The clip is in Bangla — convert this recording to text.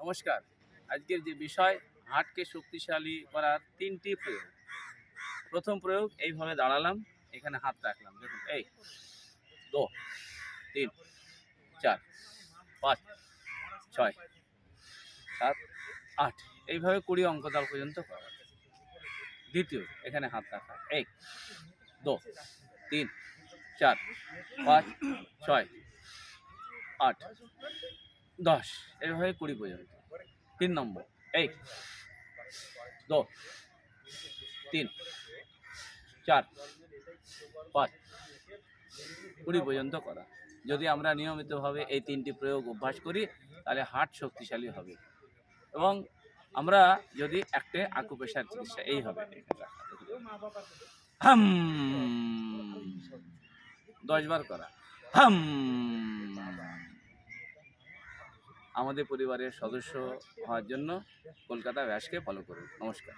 নমস্কার। আজকের যে বিষয় হার্টকে শক্তিশালী করার তিনটি প্রয়োগ। প্রথম প্রয়োগ, এইভাবে দাঁড়ালাম, এখানে হাত রাখলাম। দেখুন, এই, দো, তিন, চার, পাঁচ, ছয়, সাত, আট, এইভাবে কুড়ি অঙ্ক অঙ্কতাল পর্যন্ত করা দ্বিতীয়, এখানে হাত রাখা। এক দো, তিন, চার, পাঁচ, ছয়, আট দশ। এইভাবে কুড়ি পর্যন্ত। তিন নম্বর। এই। দো। তিন। চার। পাঁচ। কুড়ি পর্যন্ত করা। যদি আমরা নিয়মিতভাবে এই তিনটি প্রয়োগ অভ্যাস করি, তাহলে হার্ট শক্তিশালী হবে। এবং আমরা যদি একটা আকুপেশার চিকিৎসা, এই হবে। হাম। দশ বার করা। হাম। আমাদের পরিবারের সদস্য হওয়ার জন্য কলকাতা ব্যাসকে ফলো করুন। নমস্কার।